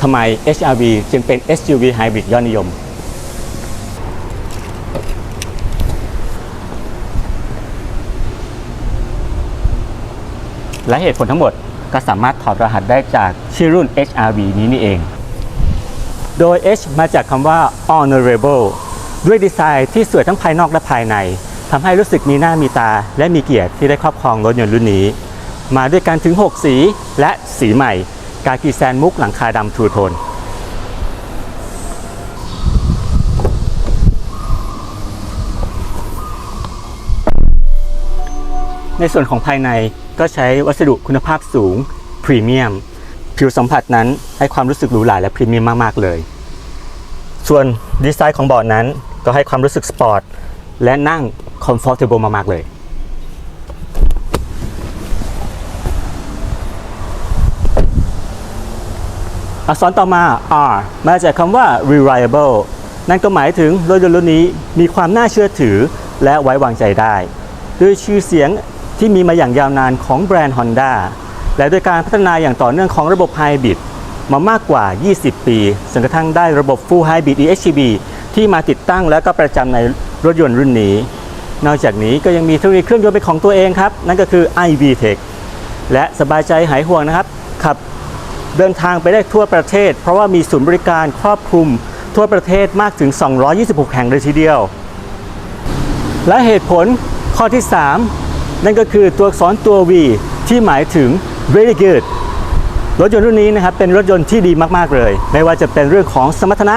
ทำไม HRV จึงเป็น SUV Hybrid ยอดนิยม และเหตุผลทั้งหมดก็สามารถถอดรหัสได้จากชื่อรุ่น HRV นี้นี่เอง โดย H มาจากคำว่า honorable ด้วยดีไซน์ที่สวยทั้งภายนอกและภายในทำให้รู้สึกมีหน้ามีตา และมีเกียรติที่ได้ครอบครองรถยนต์รุ่นนี้ มาด้วยกันถึง 6 สีและสีใหม่ กากีแซนมุกหลังคาดำทูโทน ในส่วนของภายในก็ใช้วัสดุคุณภาพสูง พรีเมียม ผิวสัมผัสนั้นให้ความรู้สึกหรูหราและพรีเมียมมาก ๆ เลย ส่วนดีไซน์ของเบาะนั้นก็ให้ความรู้สึกสปอร์ตและนั่งคอมฟอร์ทเบิลมาก ๆ เลย อักษรต่อมา R มาจากคำว่า reliable นั่นก็หมายถึงรถยนต์รุ่นนี้มีความน่าเชื่อถือและไว้วางใจได้ ด้วยชื่อเสียงที่มีมาอย่างยาวนานของแบรนด์ Honda และด้วยการพัฒนาอย่างต่อเนื่องของระบบไฮบริดมามากกว่า 20 ปีจนกระทั่งได้ระบบ Full Hybrid EHEV ที่มาติดตั้งและก็ประจำในรถยนต์รุ่นนี้ นอกจากนี้ก็ยังมีเทคโนโลยีเครื่องยนต์เป็นของตัวเองครับ นั่นก็คือ iVTEC และสบายใจหายห่วงนะครับขับ เดินทางไปได้ทั่วประเทศ เพราะว่ามีศูนย์บริการครอบคลุมทั่วประเทศมากถึง 226 แห่งเลยทีเดียว และเหตุผลข้อที่ 3 นั่นก็คือตัวอักษรตัว V ที่หมายถึง very good รถยนต์รุ่นนี้นะครับเป็นรถยนต์ที่ดีมาก ๆ เลย ไม่ว่าจะเป็นเรื่องของสมรรถนะ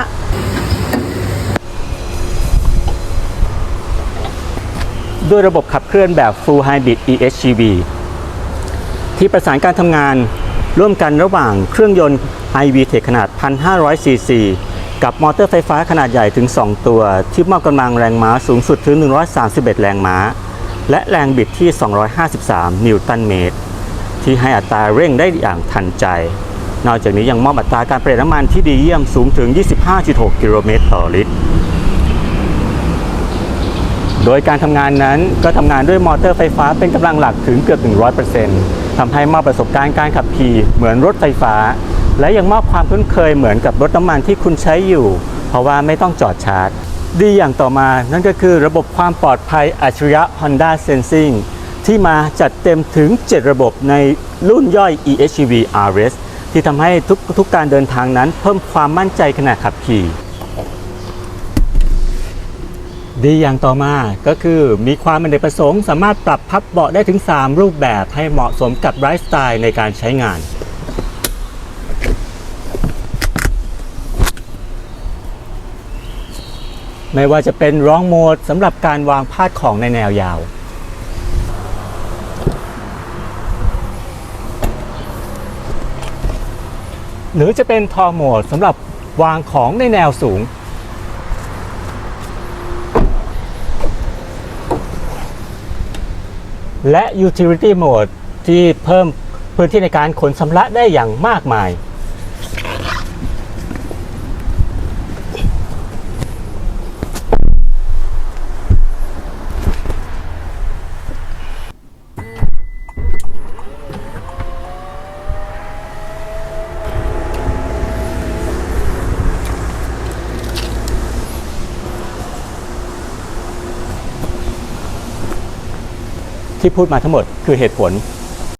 ด้วยระบบขับเคลื่อนแบบ Full Hybrid EHEV ที่ประสานการทำงาน ร่วมกันระหว่างเครื่องยนต์ iVTEC ขนาด 1,500ซีซีกับมอเตอร์ไฟฟ้าขนาดใหญ่ถึง 2 ตัว ที่มอบกำลังแรงม้าสูงสุดถึง 131 แรงม้า และแรงบิดที่ 253 นิวตันเมตร ที่ให้อัตราเร่งได้อย่างทันใจ นอกจากนี้ยังมอบอัตราการประหยัดน้ำมันที่ดีเยี่ยมสูงถึง 25.6 กิโลเมตรต่อลิตรโดยการทำงานนั้นก็ทำงานด้วยมอเตอร์ไฟฟ้าเป็นกำลังหลักถึงเกือบ 100% ทำให้มอบประสบการณ์การขับขี่เหมือนรถไฟฟ้า และยังมอบความคุ้นเคยเหมือนกับรถน้ำมันที่คุณใช้อยู่ เพราะว่าไม่ต้องจอดชาร์จ ดีอย่างต่อมานั่นก็คือระบบความปลอดภัยอัจฉริยะ Honda Sensing ที่มาจัดเต็มถึง 7 ระบบในรุ่นย่อย EHEV RS ที่ทำให้ทุกทุกการเดินทางนั้นเพิ่มความมั่นใจขณะขับขี่ ดีอย่างต่อมาก็คือมีความเป็นเอกประสงค์ สามารถปรับพับเบาะได้ถึง 3 รูปแบบให้เหมาะสมกับไลฟ์สไตล์ในการใช้งาน ไม่ว่าจะเป็นร้องโหมดสำหรับการวางพาดของในแนวยาวหรือจะเป็นทอโหมดสำหรับวางของในแนวสูง และ Utility Mode ที่เพิ่มพื้นที่ในการขนสำระได้อย่างมากมาย ที่พูดมาทั้งหมดคือเหตุผล